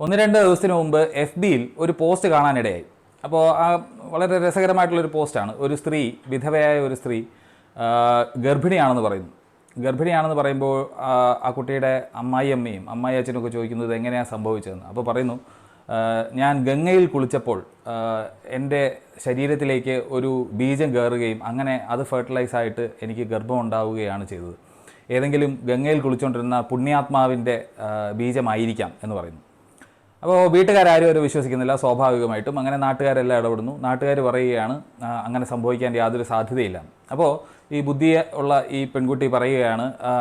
ഒന്ന് രണ്ട് ദിവസത്തിന് മുമ്പ് എഫ് ബിയിൽ ഒരു പോസ്റ്റ് കാണാനിടയായി. അപ്പോൾ ആ വളരെ രസകരമായിട്ടുള്ളൊരു പോസ്റ്റാണ്. ഒരു സ്ത്രീ വിധവയായ ഒരു സ്ത്രീ ഗർഭിണിയാണെന്ന് പറയുന്നു. ഗർഭിണിയാണെന്ന് പറയുമ്പോൾ ആ, കുട്ടിയുടെ അമ്മായി അമ്മയും അമ്മായി അച്ഛനൊക്കെ ചോദിക്കുന്നത് എങ്ങനെയാണ് സംഭവിച്ചതെന്ന്. അപ്പോൾ പറയുന്നു ഞാൻ ഗംഗയിൽ കുളിച്ചപ്പോൾ എന്റെ ശരീരത്തിലേക്ക് ഒരു ബീജം കയറുകയും അങ്ങനെ അത് ഫെർട്ടിലൈസ് ആയിട്ട് എനിക്ക് ഗർഭം ഉണ്ടാവുകയാണ് ചെയ്തത്. ഏതെങ്കിലും ഗംഗയിൽ കുളിച്ചുകൊണ്ടിരുന്ന പുണ്യാത്മാവിന്റെ ബീജമായിരിക്കാം എന്ന് പറയുന്നു. അപ്പോൾ വീട്ടുകാരും അവർ വിശ്വസിക്കുന്നില്ല സ്വാഭാവികമായിട്ടും. അങ്ങനെ നാട്ടുകാരെല്ലാം ഇടപെടുന്നു. നാട്ടുകാർ പറയുകയാണ് അങ്ങനെ സംഭവിക്കാൻ യാതൊരു സാധ്യതയില്ല. അപ്പോൾ ഈ ബുദ്ധി ഉള്ള ഈ പെൺകുട്ടി പറയുകയാണ് "ആ,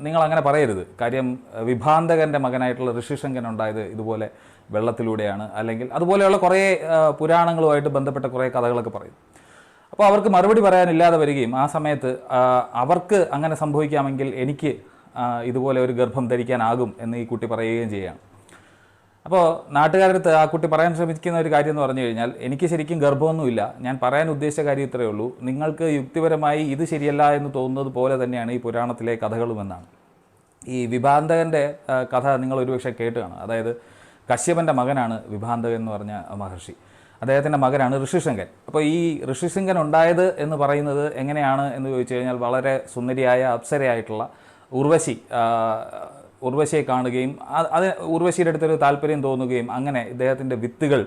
നിങ്ങൾ അങ്ങനെ പറയരുത്. കാര്യം വിഭാന്തകന്റെ മകനായിട്ടുള്ള ഋഷിശങ്കൻ ഉണ്ടായത് ഇതുപോലെ വെള്ളത്തിലൂടെയാണ്. അല്ലെങ്കിൽ അതുപോലെയുള്ള കുറേ പുരാണങ്ങളുമായിട്ട് ബന്ധപ്പെട്ട കുറേ കഥകളൊക്കെ പറയും. അപ്പോൾ അവർക്ക് മറുപടി പറയാനില്ലാതെ വരികയും ആ സമയത്ത് അവർക്ക് അങ്ങനെ സംഭവിക്കാമെങ്കിൽ എനിക്ക് ഇതുപോലെ ഒരു ഗർഭം ധരിക്കാനാകും എന്ന് ഈ കുട്ടി പറയുകയും ചെയ്യുകയാണ്. അപ്പോൾ നാട്ടുകാരടുത്ത് ആ കുട്ടി പറയാൻ ശ്രമിക്കുന്ന ഒരു കാര്യം എന്ന് പറഞ്ഞു കഴിഞ്ഞാൽ എനിക്ക് ശരിക്കും ഗർഭമൊന്നുമില്ല. ഞാൻ പറയാൻ ഉദ്ദേശിച്ച കാര്യം ഇത്രയേ ഉള്ളൂ. നിങ്ങൾക്ക് യുക്തിപരമായി ഇത് ശരിയല്ല എന്ന് തോന്നുന്നത് പോലെ തന്നെയാണ് ഈ പുരാണത്തിലെ കഥകളുമെന്നാണ്. ഈ വിഭാന്തകന്റെ കഥ നിങ്ങൾ ഒരുപക്ഷെ കേട്ട് കാണും അതായത് കശ്യപന്റെ മകനാണ് വിഭാന്തകൻ എന്ന് പറഞ്ഞ മഹർഷി. അദ്ദേഹത്തിന്റെ മകനാണ് ഋഷിശങ്കൻ. അപ്പോൾ ഈ ഋഷിശങ്കൻ ഉണ്ടായത് എന്ന് പറയുന്നത് എങ്ങനെയാണ് എന്ന് ചോദിച്ചു കഴിഞ്ഞാൽ വളരെ സുന്ദരിയായ അപ്സരയായിട്ടുള്ള ഉർവശി ഉർവശിയെ കാണുകയും അത് ഉർവശിയുടെ അടുത്തൊരു താല്പര്യം തോന്നുകയും അങ്ങനെ ഇദ്ദേഹത്തിന്റെ വിത്തുകൾ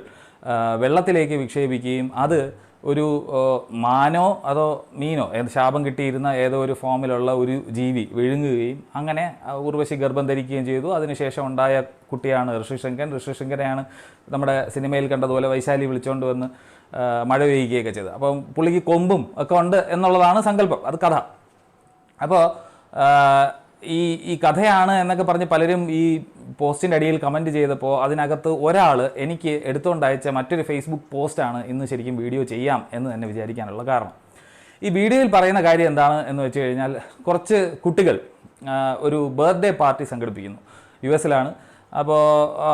വെള്ളത്തിലേക്ക് വിക്ഷേപിക്കുകയും അത് ഒരു മാനോ അതോ മീനോ ശാപം കിട്ടിയിരുന്ന ഏതോ ഒരു ഫോമിലുള്ള ഒരു ജീവി വിഴുങ്ങുകയും അങ്ങനെ ഉർവശി ഗർഭം ധരിക്കുകയും ചെയ്തു. അതിനുശേഷം ഉണ്ടായ കുട്ടിയാണ് ഋഷിശങ്കൻ ഋഷിശങ്കരെയാണ് നമ്മുടെ സിനിമയിൽ കണ്ടതുപോലെ വൈശാലി വിളിച്ചുകൊണ്ട് വന്ന് മഴ പെയ്യുകയൊക്കെ ചെയ്തത്. അപ്പം പുള്ളിക്ക് കൊമ്പും ഒക്കെ ഉണ്ട് എന്നുള്ളതാണ് സങ്കല്പം. അത് കഥ. അപ്പോൾ ഈ ഈ കഥയാണ് എന്നൊക്കെ പറഞ്ഞ് പലരും ഈ പോസ്റ്റിന്റെ അടിയിൽ കമന്റ് ചെയ്തപ്പോൾ അതിനകത്ത് ഒരാൾ എനിക്ക് എടുത്തുകൊണ്ട് അയച്ച മറ്റൊരു ഫേസ്ബുക്ക് പോസ്റ്റാണ് ഇന്ന് ശരിക്കും വീഡിയോ ചെയ്യാം എന്ന് തന്നെ വിചാരിക്കാനുള്ള കാരണം. ഈ വീഡിയോയിൽ പറയുന്ന കാര്യം എന്താണ് എന്ന് വെച്ച് കഴിഞ്ഞാൽ കുറച്ച് കുട്ടികൾ ഒരു ബർത്ത്ഡേ പാർട്ടി സംഘടിപ്പിക്കുന്നു. യു എസിലാണ്. അപ്പോൾ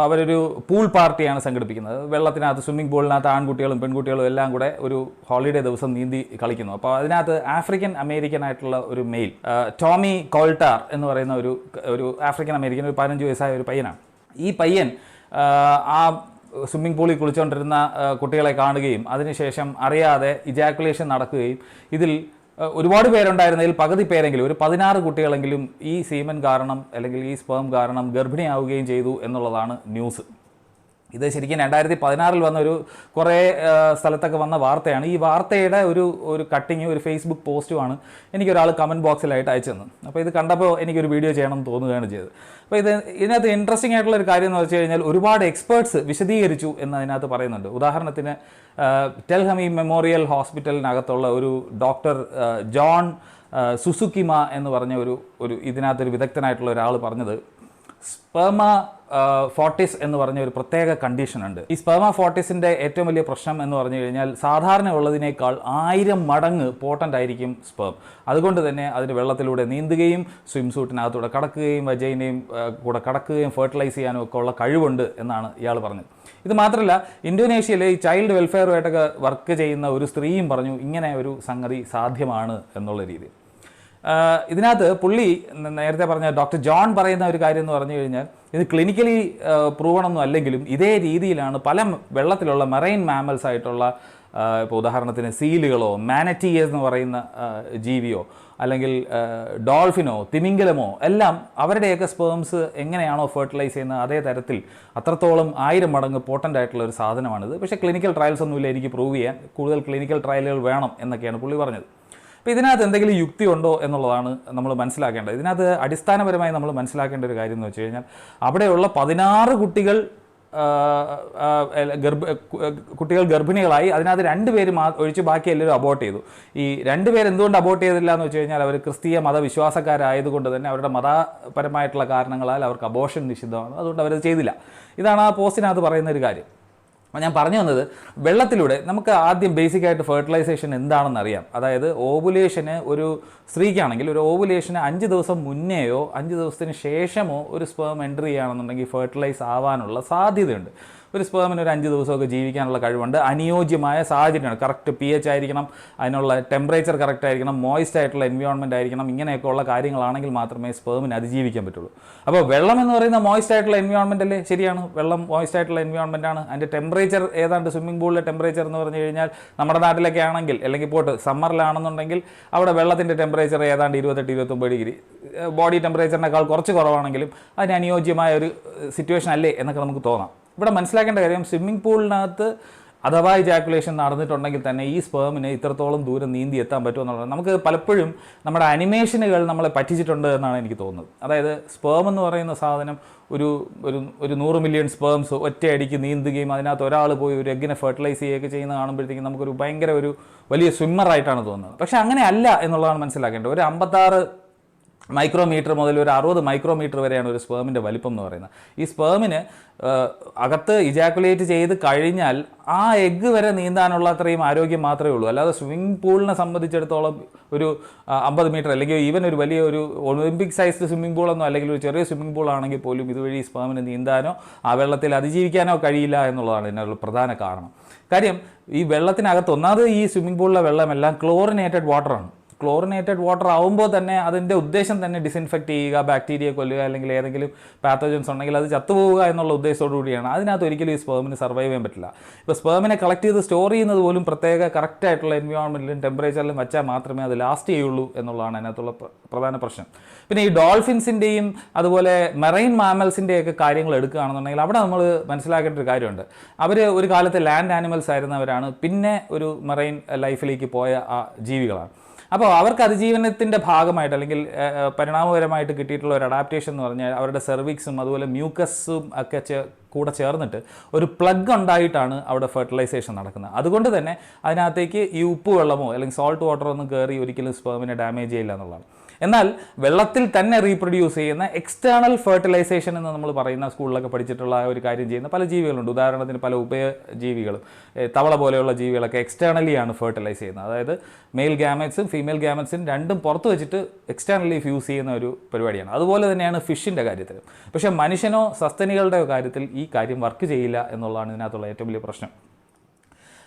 അവരൊരു പൂൾ പാർട്ടിയാണ് സംഘടിപ്പിക്കുന്നത്. വെള്ളത്തിനകത്ത് സ്വിമ്മിംഗ് പൂളിനകത്ത് ആൺകുട്ടികളും പെൺകുട്ടികളും എല്ലാം കൂടെ ഒരു ഹോളിഡേ ദിവസം നീന്തി കളിക്കുന്നു. അപ്പോൾ അതിനകത്ത് ആഫ്രിക്കൻ അമേരിക്കൻ ആയിട്ടുള്ള ഒരു മെയിൽ ടോമി കോൾട്ടാർ എന്ന് പറയുന്ന ഒരു ഒരു ആഫ്രിക്കൻ അമേരിക്കൻ ഒരു പതിനഞ്ച് വയസ്സായ ഒരു പയ്യനാണ്. ഈ പയ്യൻ ആ, സ്വിമ്മിംഗ് പൂളിൽ കുളിച്ചുകൊണ്ടിരുന്ന കുട്ടികളെ കാണുകയും അതിനുശേഷം അറിയാതെ ഇജാക്കുലേഷൻ നടക്കുകയും ഇതിൽ ഒരുപാട് പേരുണ്ടായിരുന്നതിൽ പകുതി പേരെങ്കിലും ഒരു പതിനാറ് കുട്ടികളെങ്കിലും ഈ സീമൻ കാരണം അല്ലെങ്കിൽ ഈ സ്പേം കാരണം ഗർഭിണിയാവുകയും ചെയ്തു എന്നുള്ളതാണ് ന്യൂസ്. ഇത് ശരിക്കും രണ്ടായിരത്തി പതിനാറിൽ വന്ന ഒരു കുറേ സ്ഥലത്തൊക്കെ വന്ന വാർത്തയാണ്. ഈ വാർത്തയുടെ ഒരു ഒരു കട്ടിങ് ഒരു ഫേസ്ബുക്ക് പോസ്റ്റുമാണ് എനിക്കൊരാൾ കമന്റ് ബോക്സിലായിട്ട് അയച്ചു തന്നു അപ്പോൾ ഇത് കണ്ടപ്പോൾ എനിക്കൊരു വീഡിയോ ചെയ്യണം എന്ന് തോന്നുകയാണ് ചെയ്തത്. അപ്പോൾ ഇത് ഇതിനകത്ത് ഇൻട്രസ്റ്റിംഗ് ആയിട്ടുള്ള ഒരു കാര്യം എന്ന് വെച്ച് കഴിഞ്ഞാൽ ഒരുപാട് എക്സ്പേർട്സ് വിശദീകരിച്ചു എന്ന് അതിനകത്ത് പറയുന്നുണ്ട്. ഉദാഹരണത്തിന് ടെൽഹമി മെമ്മോറിയൽ ഹോസ്പിറ്റലിനകത്തുള്ള ഒരു ഡോക്ടർ ജോൺ സുസുക്കിമ എന്ന് പറഞ്ഞ ഒരു ഒരു ഇതിനകത്തൊരു വിദഗ്ധനായിട്ടുള്ള ഒരാൾ പറഞ്ഞത് സ്പെർമ ഫോർട്ടിസ് എന്ന് പറഞ്ഞ ഒരു പ്രത്യേക കണ്ടീഷൻ ഉണ്ട്. ഈ സ്പെർമ ഫോർട്ടിസിന്റെ ഏറ്റവും വലിയ പ്രശ്നം എന്ന് പറഞ്ഞു കഴിഞ്ഞാൽ സാധാരണ ഉള്ളതിനേക്കാൾ ആയിരം മടങ്ങ് പോട്ടന്റ് ആയിരിക്കും സ്പേം അതുകൊണ്ട് തന്നെ അതിന് വെള്ളത്തിലൂടെ നീന്തുകയും സ്വിം സൂട്ടിനകത്തൂടെ കടക്കുകയും വജൈനയും ആ, കൂടെ കടക്കുകയും ഫെർട്ടിലൈസ് ചെയ്യാനും ഒക്കെ ഉള്ള കഴിവുണ്ട് എന്നാണ് ഇയാൾ പറഞ്ഞത്. ഇത് മാത്രമല്ല ഇന്തോനേഷ്യയിലെ ഈ ചൈൽഡ് വെൽഫെയറുമായിട്ടൊക്കെ വർക്ക് ചെയ്യുന്ന ഒരു സ്ത്രീയും പറഞ്ഞു ഇങ്ങനെ ഒരു സംഗതി സാധ്യമാണ് എന്നുള്ള രീതിയിൽ. ഇതിനകത്ത് പുള്ളി നേരത്തെ പറഞ്ഞ ഡോക്ടർ ജോൺ പറയുന്ന ഒരു കാര്യം എന്ന് പറഞ്ഞു കഴിഞ്ഞാൽ ഇത് ക്ലിനിക്കലി പ്രൂവണൊന്നും അല്ലെങ്കിലും ഇതേ രീതിയിലാണ് പല വെള്ളത്തിലുള്ള മെറൈൻ മാമൽസ് ആയിട്ടുള്ള ഇപ്പോൾ ഉദാഹരണത്തിന് സീലുകളോ മാനറ്റി എന്ന് പറയുന്ന ജീവിയോ അല്ലെങ്കിൽ ഡോൾഫിനോ തിമിംഗലമോ എല്ലാം അവരുടെയൊക്കെ സ്പേംസ് എങ്ങനെയാണോ ഫെർട്ടിലൈസ് ചെയ്യുന്നത് അതേ തരത്തിൽ അത്രത്തോളം ആയിരം മടങ്ങ് പോട്ടന്റ് ആയിട്ടുള്ള ഒരു സാധനമാണിത്. പക്ഷേ ക്ലിനിക്കൽ ട്രയൽസ് ഒന്നുമില്ല എനിക്ക് പ്രൂവ് ചെയ്യാൻ. കൂടുതൽ ക്ലിനിക്കൽ ട്രയലുകൾ വേണം എന്നൊക്കെയാണ് പുള്ളി പറഞ്ഞത്. അപ്പോൾ ഇതിനകത്ത് എന്തെങ്കിലും യുക്തി ഉണ്ടോ എന്നുള്ളതാണ് നമ്മൾ മനസ്സിലാക്കേണ്ടത്. ഇതിനകത്ത് അടിസ്ഥാനപരമായി നമ്മൾ മനസ്സിലാക്കേണ്ട ഒരു കാര്യം എന്ന് വെച്ച് കഴിഞ്ഞാൽ അവിടെയുള്ള പതിനാറ് കുട്ടികൾ ഗർഭ കുട്ടികൾ ഗർഭിണികളായി അതിനകത്ത് രണ്ട് പേര് മാ ഒഴിച്ച് ബാക്കി എല്ലാവരും അബോട്ട് ചെയ്തു. ഈ രണ്ട് പേര് എന്തുകൊണ്ട് അബോട്ട് ചെയ്തില്ല എന്ന് വെച്ച് കഴിഞ്ഞാൽ അവർ ക്രിസ്തീയ മതവിശ്വാസക്കാരായതുകൊണ്ട് തന്നെ അവരുടെ മതപരമായിട്ടുള്ള കാരണങ്ങളാൽ അവർക്ക് അബോഷൻ നിഷിദ്ധമാണ്. അതുകൊണ്ട് അവരത് ചെയ്തില്ല. ഇതാണ് ആ പോസ്റ്റിനകത്ത് പറയുന്ന ഒരു കാര്യം. അപ്പോൾ ഞാൻ പറഞ്ഞു വന്നത് വെള്ളത്തിലൂടെ നമുക്ക് ആദ്യം ബേസിക് ആയിട്ട് ഫെർട്ടിലൈസേഷൻ എന്താണെന്ന് അറിയാം. അതായത് ഓവുലേഷന് ഒരു സ്ത്രീക്കാണെങ്കിൽ ഒരു ഓവുലേഷന് അഞ്ച് ദിവസം മുന്നേയോ അഞ്ച് ദിവസത്തിന് ശേഷമോ ഒരു സ്പേം എൻട്രി ചെയ്യുകയാണെന്നുണ്ടെങ്കിൽ ഫെർട്ടിലൈസ് ആവാനുള്ള സാധ്യതയുണ്ട്. ഒരു സ്പേമിന് ഒരു അഞ്ച് ദിവസമൊക്കെ ജീവിക്കാനുള്ള കഴിവുണ്ട്. അനുയോജ്യമായ സാഹചര്യമാണ്. കറക്റ്റ് പി എച്ച് ആയിരിക്കണം അതിനുള്ള ടെമ്പറേച്ചർ കറക്റ്റ് ആയിരിക്കണം മോയിസ്റ്റ് ആയിട്ടുള്ള എൻവയോൺമെന്റ് ആയിരിക്കണം ഇങ്ങനെയൊക്കെ ഉള്ള കാര്യങ്ങളാണെങ്കിൽ മാത്രമേ സ്പേമിന് അതിജീവിക്കാൻ പറ്റുള്ളൂ. അപ്പോൾ വെള്ളം എന്ന് പറയുന്ന മോയിസ്റ്റ് ആയിട്ടുള്ള എൻവയോൺമെന്റ് അല്ലേ? ശരിയാണ്. വെള്ളം മോയിസ്റ്റ് ആയിട്ടുള്ള എൻവയോൺമെന്റ് ആണ്. അതിന്റെ ടെമ്പറേച്ചർ ഏതാണ്ട് സ്വിമ്മിംഗ് പൂളിലെ ടെമ്പറേച്ചർ എന്ന് പറഞ്ഞു കഴിഞ്ഞാൽ നമ്മുടെ നാട്ടിലൊക്കെ ആണെങ്കിൽ അല്ലെങ്കിൽ പോട്ട് സമ്മറിലാണെന്നുണ്ടെങ്കിൽ അവിടെ വെള്ളത്തിന്റെ ടെമ്പറേച്ചർ ഏതാണ്ട് ഇരുപത്തെട്ട് ഇരുപത്തൊമ്പത് ഡിഗ്രി. ബോഡി ടെമ്പറേച്ചറിനേക്കാൾ കുറച്ച് കുറവാണെങ്കിലും അതിന് അനുയോജ്യമായ ഒരു സിറ്റുവേഷൻ അല്ലേ എന്നൊക്കെ നമുക്ക് തോന്നാം. ഇവിടെ മനസ്സിലാക്കേണ്ട കാര്യം സ്വിമ്മിംഗ് പൂളിനകത്ത് അഥവാ ഇജാക്കുലേഷൻ നടന്നിട്ടുണ്ടെങ്കിൽ തന്നെ ഈ സ്പേമിന് ഇത്രത്തോളം ദൂരം നീന്തി എത്താൻ പറ്റുമെന്നുള്ളത് നമുക്ക് പലപ്പോഴും നമ്മുടെ അനിമേഷനുകൾ നമ്മളെ പറ്റിച്ചിട്ടുണ്ട് എന്നാണ് എനിക്ക് തോന്നുന്നത്. അതായത് സ്പേം എന്ന് പറയുന്ന സാധനം ഒരു ഒരു ഒരു നൂറ് മില്യൺ സ്പേംസ് ഒറ്റയടിക്ക് നീന്തുകയും അതിനകത്ത് ഒരാൾ പോയി ഒരു എഗ്ഗിനെ ഫെർട്ടിലൈസ് ചെയ്യുകയൊക്കെ ചെയ്യുന്ന കാണുമ്പോഴത്തേക്കും നമുക്കൊരു ഭയങ്കര ഒരു വലിയ സ്വിമ്മറായിട്ടാണ് തോന്നുന്നത്. പക്ഷേ അങ്ങനെ അല്ല എന്നുള്ളതാണ് മനസ്സിലാക്കേണ്ടത്. ഒരു അമ്പത്താറ് മൈക്രോമീറ്റർ മുതൽ ഒരു അറുപത് മൈക്രോമീറ്റർ വരെയാണ് ഒരു സ്പേമിന്റെ വലിപ്പം എന്ന് പറയുന്നത്. ഈ സ്പേമിന് അകത്ത് ഇജാക്കുലേറ്റ് ചെയ്ത് കഴിഞ്ഞാൽ ആ എഗ്ഗ് വരെ നീന്താനുള്ള അത്രയും ആരോഗ്യം മാത്രമേ ഉള്ളൂ. അല്ലാതെ സ്വിമ്മിംഗ് പൂളിനെ സംബന്ധിച്ചിടത്തോളം ഒരു അമ്പത് മീറ്റർ അല്ലെങ്കിൽ ഈവൻ ഒരു വലിയ ഒരു ഒളിമ്പിക് സൈസ് സ്വിമ്മിംഗ് പൂളൊന്നും അല്ലെങ്കിൽ ഒരു ചെറിയ സ്വിമ്മിംഗ് പൂളാണെങ്കിൽ പോലും ഇതുവഴി സ്പേമിന് നീന്താനോ ആ വെള്ളത്തിൽ അതിജീവിക്കാനോ കഴിയില്ല എന്നുള്ളതാണ് ഇതിനുള്ള പ്രധാന കാരണം. കാര്യം ഈ വെള്ളത്തിനകത്ത് ഒന്നാമത് ഈ സ്വിമ്മിംഗ് പൂളിലെ വെള്ളമെല്ലാം ക്ലോറിനേറ്റഡ് വാട്ടറാണ് ക്ലോറിനേറ്റഡ് വാട്ടർ ആവുമ്പോൾ തന്നെ അതിന്റെ ഉദ്ദേശം തന്നെ ഡിസിൻഫെക്റ്റ് ചെയ്യുക ബാക്ടീരിയ കൊല്ലുക അല്ലെങ്കിൽ ഏതെങ്കിലും പാത്തോജൻസ് ഉണ്ടെങ്കിൽ അത് ചത്തുപോവുക എന്നുള്ള ഉദ്ദേശത്തോടു കൂടിയാണ്. അതിനകത്ത് ഒരിക്കലും ഈ സ്പേമിന് സർവൈവ് ചെയ്യാൻ പറ്റില്ല. ഇപ്പോൾ സ്പേമിനെ കളക്ട് ചെയ്ത് സ്റ്റോർ ചെയ്യുന്നത് പോലും പ്രത്യേക കറക്റ്റ് ആയിട്ടുള്ള എൻവയോൺമെന്റിലും ടെമ്പറേച്ചറിലും വെച്ചാൽ മാത്രമേ അത് ലാസ്റ്റ് ചെയ്യുള്ളൂ എന്നുള്ളതാണ് അതിനകത്തുള്ള പ്രധാന പ്രശ്നം. പിന്നെ ഈ ഡോൾഫിൻസിന്റെയും അതുപോലെ മെറൈൻ മാമൽസിന്റെയൊക്കെ കാര്യങ്ങൾ എടുക്കുകയാണെന്നുണ്ടെങ്കിൽ അവിടെ നമ്മൾ മനസ്സിലാക്കേണ്ട ഒരു കാര്യമുണ്ട്. അവർ ഒരു കാലത്ത് ലാൻഡ് ആനിമൽസ് ആയിരുന്നവരാണ്. പിന്നെ ഒരു മെറൈൻ ലൈഫിലേക്ക് പോയ ആ ജീവികളാണ്. അപ്പോൾ അവർക്ക് അതിജീവനത്തിന്റെ ഭാഗമായിട്ട് അല്ലെങ്കിൽ പരിണാമപരമായിട്ട് കിട്ടിയിട്ടുള്ള ഒരു അഡാപ്റ്റേഷൻ എന്ന് പറഞ്ഞാൽ അവരുടെ സെർവിക്സും അതുപോലെ മ്യൂക്കസും ഒക്കെ കൂടെ ചേർന്നിട്ട് ഒരു പ്ലഗ് ഉണ്ടായിട്ടാണ് അവിടെ ഫെർട്ടിലൈസേഷൻ നടക്കുന്നത്. അതുകൊണ്ട് തന്നെ അതിനകത്തേക്ക് ഈ ഉപ്പ് വെള്ളമോ അല്ലെങ്കിൽ സോൾട്ട് വാട്ടറോ ഒന്നും കയറി ഒരിക്കലും സ്പേമിനെ ഡാമേജ് ചെയ്യില്ല എന്നുള്ളതാണ്. എന്നാൽ വെള്ളത്തിൽ തന്നെ റീപ്രൊഡ്യൂസ് ചെയ്യുന്ന എക്സ്റ്റേണൽ ഫെർട്ടിലൈസേഷൻ എന്ന് നമ്മൾ പറയുന്ന സ്കൂളിലൊക്കെ പഠിച്ചിട്ടുള്ള ഒരു കാര്യം ചെയ്യുന്ന പല ജീവികളുണ്ട്. ഉദാഹരണത്തിന് പല ഉഭയജീവികളും ജീവികളും തവള പോലെയുള്ള ജീവികളൊക്കെ എക്സ്റ്റേണലി ആണ് ഫെർട്ടിലൈസ് ചെയ്യുന്നത്. അതായത് മെയിൽ ഗ്യാമറ്റ്സും ഫീമെയിൽ ഗ്യാമറ്റ്സും രണ്ടും പുറത്ത് വെച്ചിട്ട് എക്സ്റ്റേണലി ഫ്യൂസ് ചെയ്യുന്ന ഒരു പരിപാടിയാണ്. അതുപോലെ തന്നെയാണ് ഫിഷിന്റെ കാര്യത്തിൽ പക്ഷേ മനുഷ്യനോ സസ്തനികളുടെ കാര്യത്തിൽ ഈ കാര്യം വർക്ക് ചെയ്യില്ല എന്നുള്ളതാണ് ഇതിനകത്തുള്ള ഏറ്റവും വലിയ പ്രശ്നം.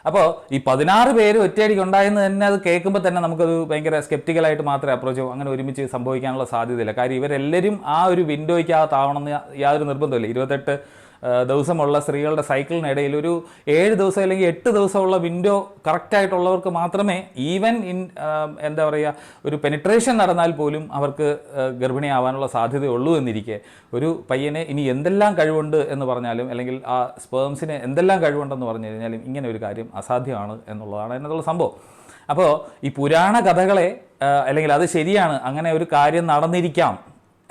അപ്പോൾ ഈ പതിനാറ് പേര് ഒറ്റയടിക്ക് ഉണ്ടായെന്ന് തന്നെ അത് കേൾക്കുമ്പോൾ തന്നെ നമുക്കത് ഭയങ്കര സ്കെപ്റ്റിക്കലായിട്ട് മാത്രമേ അപ്രോച്ച് അങ്ങനെ ഒരുമിച്ച് സംഭവിക്കാനുള്ള സാധ്യതയില്ല. കാര്യം ഇവരെല്ലാവരും ആ ഒരു വിൻഡോയ്ക്കകത്താവണമെന്ന് യാതൊരു നിർബന്ധമില്ല ഇരുപത്തെട്ട് ദിവസമുള്ള സ്ത്രീകളുടെ സൈക്കിളിനിടയിൽ ഒരു ഏഴ് ദിവസം അല്ലെങ്കിൽ എട്ട് ദിവസമുള്ള വിൻഡോ കറക്റ്റായിട്ടുള്ളവർക്ക് മാത്രമേ ഈവൻ ഇൻ എന്താ പറയുക ഒരു പെനിട്രേഷൻ നടന്നാൽ പോലും അവർക്ക് ഗർഭിണിയാവാനുള്ള സാധ്യതയുള്ളൂ എന്നിരിക്കെ. ഒരു പയ്യനെ ഇനി എന്തെല്ലാം കഴിവുണ്ട് എന്ന് പറഞ്ഞാലും അല്ലെങ്കിൽ ആ സ്പേംസിന് എന്തെല്ലാം കഴിവുണ്ടെന്ന് പറഞ്ഞു കഴിഞ്ഞാലും ഇങ്ങനെ ഒരു കാര്യം അസാധ്യമാണ് എന്നുള്ളതാണ് എന്നുള്ള സംഭവം. അപ്പോൾ ഈ പുരാണ കഥകളെ അല്ലെങ്കിൽ അത് ശരിയാണ് അങ്ങനെ ഒരു കാര്യം നടന്നിരിക്കാം.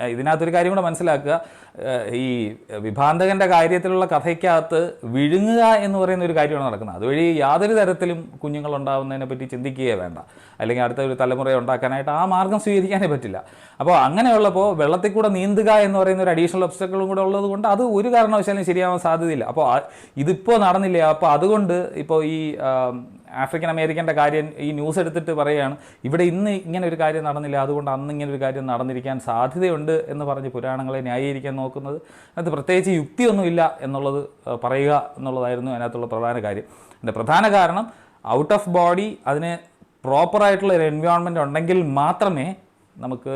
ഇതിനകത്തൊരു കാര്യം കൂടെ മനസ്സിലാക്കുക. ഈ വിഭാന്തകന്റെ കാര്യത്തിലുള്ള കഥയ്ക്കകത്ത് വിഴുങ്ങുക എന്ന് പറയുന്ന ഒരു കാര്യമാണ് നടക്കുന്നത്. അതുവഴി യാതൊരു തരത്തിലും കുഞ്ഞുങ്ങൾ ഉണ്ടാകുന്നതിനെ പറ്റി ചിന്തിക്കുകയേ വേണ്ട. അല്ലെങ്കിൽ അടുത്ത ഒരു തലമുറയെ ഉണ്ടാക്കാനായിട്ട് ആ മാർഗം സ്വീകരിക്കാനേ പറ്റില്ല. അപ്പോൾ അങ്ങനെയുള്ളപ്പോൾ വെള്ളത്തിൽ കൂടെ നീന്തുക എന്ന് പറയുന്ന ഒരു അഡീഷണൽ ഒബ്സ്റ്റക്കിളും കൂടെ ഉള്ളത് കൊണ്ട് അത് ഒരു കാരണവശാലും ശരിയാവാൻ സാധ്യതയില്ല. അപ്പോൾ ഇതിപ്പോൾ നടന്നില്ല? അപ്പോൾ അതുകൊണ്ട് ഇപ്പോൾ ഈ ആഫ്രിക്കൻ അമേരിക്കന്റെ കാര്യം ഈ ന്യൂസ് എടുത്തിട്ട് പറയുകയാണ് ഇവിടെ ഇന്ന് ഇങ്ങനെ ഒരു കാര്യം നടന്നില്ല അതുകൊണ്ട് അന്ന് ഇങ്ങനെ ഒരു കാര്യം നടന്നിരിക്കാൻ സാധ്യതയുണ്ട് എന്ന് പറഞ്ഞ് പുരാണങ്ങളെ ന്യായീകരിക്കാൻ നോക്കുന്നത്. അത് പ്രത്യേകിച്ച് യുക്തിയൊന്നുമില്ല എന്നുള്ളത് പറയുക എന്നുള്ളതായിരുന്നു അതിനകത്തുള്ള പ്രധാന കാര്യം. അതിന്റെ പ്രധാന കാരണം ഔട്ട് ഓഫ് ബോഡി അതിന് പ്രോപ്പറായിട്ടുള്ള ഒരു എൻവയോൺമെന്റ് ഉണ്ടെങ്കിൽ മാത്രമേ നമുക്ക്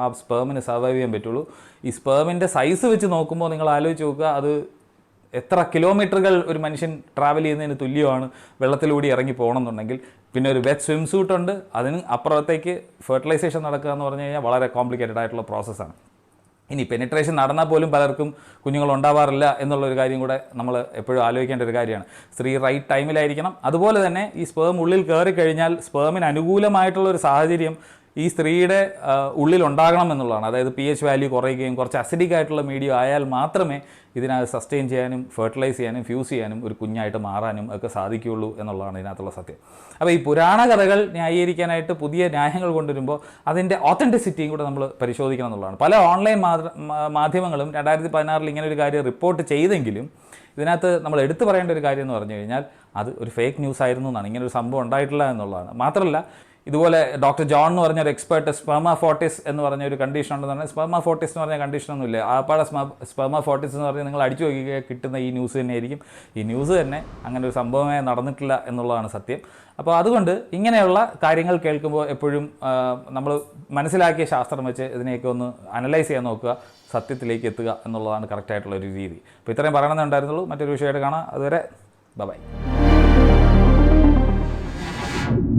ആ സ്പേമിന് സർവൈവ് ചെയ്യാൻ പറ്റുള്ളൂ. ഈ സ്പേമിന്റെ സൈസ് വെച്ച് നോക്കുമ്പോൾ നിങ്ങൾ ആലോചിച്ച് നോക്കുക അത് എത്ര കിലോമീറ്ററുകൾ ഒരു മനുഷ്യൻ ട്രാവൽ ചെയ്യുന്നതിന് തുല്യമാണ് വെള്ളത്തിലൂടെ ഇറങ്ങി പോകണമെന്നുണ്ടെങ്കിൽ പിന്നെ ഒരു വെറ്റ് സ്വിം സൂട്ട് ഉണ്ട് അതിന് അപ്പുറത്തേക്ക് ഫെർട്ടിലൈസേഷൻ നടക്കുക എന്ന് പറഞ്ഞു കഴിഞ്ഞാൽ വളരെ കോംപ്ലിക്കേറ്റഡ് ആയിട്ടുള്ള പ്രോസസ്സാണ് ഇനി പെനിട്രേഷൻ നടന്നാൽ പോലും പലർക്കും കുഞ്ഞുങ്ങൾ ഉണ്ടാവാറില്ല എന്നുള്ളൊരു കാര്യം കൂടെ നമ്മൾ എപ്പോഴും ആലോചിക്കേണ്ട ഒരു കാര്യമാണ്. സ്ത്രീ റൈറ്റ് ടൈമിലായിരിക്കണം അതുപോലെ തന്നെ ഈ സ്പേം ഉള്ളിൽ കയറി കഴിഞ്ഞാൽ സ്പേമിന് അനുകൂലമായിട്ടുള്ള ഒരു സാഹചര്യം ഈ സ്ത്രീയുടെ ഉള്ളിലുണ്ടാകണം എന്നുള്ളതാണ്. അതായത് പി എച്ച് വാല്യൂ കുറയുകയും കുറച്ച് അസിഡിക് ആയിട്ടുള്ള മീഡിയം ആയാൽ മാത്രമേ ഇതിനകത്ത് സസ്റ്റെയിൻ ചെയ്യാനും ഫെർട്ടിലൈസ് ചെയ്യാനും ഫ്യൂസ് ചെയ്യാനും ഒരു കുഞ്ഞായിട്ട് മാറാനും ഒക്കെ സാധിക്കുകയുള്ളൂ എന്നുള്ളതാണ് ഇതിനകത്തുള്ള സത്യം. അപ്പോൾ ഈ പുരാണ കഥകൾ ന്യായീകരിക്കാനായിട്ട് പുതിയ ന്യായങ്ങൾ കൊണ്ടുവരുമ്പോൾ അതിന്റെ ഓത്തന്റിസിറ്റിയും കൂടെ നമ്മൾ പരിശോധിക്കണം എന്നുള്ളതാണ്. പല ഓൺലൈൻ മാധ്യമങ്ങളും രണ്ടായിരത്തി പതിനാറിൽ ഇങ്ങനെ ഒരു കാര്യം റിപ്പോർട്ട് ചെയ്തെങ്കിലും ഇതിനകത്ത് നമ്മൾ എടുത്തു പറയേണ്ട ഒരു കാര്യം എന്ന് പറഞ്ഞു കഴിഞ്ഞാൽ അത് ഒരു ഫേക്ക് ന്യൂസ് ആയിരുന്നു എന്നാണ്. ഇങ്ങനെ ഒരു സംഭവം ഉണ്ടായിട്ടില്ല എന്നുള്ളതാണ്. മാത്രമല്ല ഇതുപോലെ ഡോക്ടർ ജോൺ എന്ന് പറഞ്ഞ ഒരു എക്സ്പേർട്ട് സ്പെർമ ഫോർട്ടിസ് എന്ന് പറഞ്ഞ ഒരു കണ്ടീഷൻ ഉണ്ടെന്ന് പറഞ്ഞാൽ സ്പെർമ ഫോർട്ടിസ് എന്ന് പറഞ്ഞ കണ്ടീഷനൊന്നുമില്ല ആപ്പാടെ സ്പെർമ ഫോർട്ടിസ് എന്ന് പറഞ്ഞാൽ നിങ്ങൾ അടിച്ചു നോക്കിയാൽ കിട്ടുന്ന ഈ ന്യൂസ് തന്നെയായിരിക്കും ഈ ന്യൂസ് തന്നെ അങ്ങനെ ഒരു സംഭവമേ നടന്നിട്ടില്ല എന്നുള്ളതാണ് സത്യം. അപ്പോൾ അതുകൊണ്ട് ഇങ്ങനെയുള്ള കാര്യങ്ങൾ കേൾക്കുമ്പോൾ എപ്പോഴും നമ്മൾ മനസ്സിലാക്കിയ ശാസ്ത്രം വെച്ച് ഇതിനെയൊക്കെ ഒന്ന് അനലൈസ് ചെയ്യാൻ നോക്കുക സത്യത്തിലേക്ക് എത്തുക എന്നുള്ളതാണ് കറക്റ്റായിട്ടുള്ള ഒരു രീതി. അപ്പോൾ ഇത്രയും പറയണമെന്നുണ്ടായിരുന്നുള്ളൂ മറ്റൊരു വിഷയമായിട്ട് കാണാം. അതുവരെ ബൈ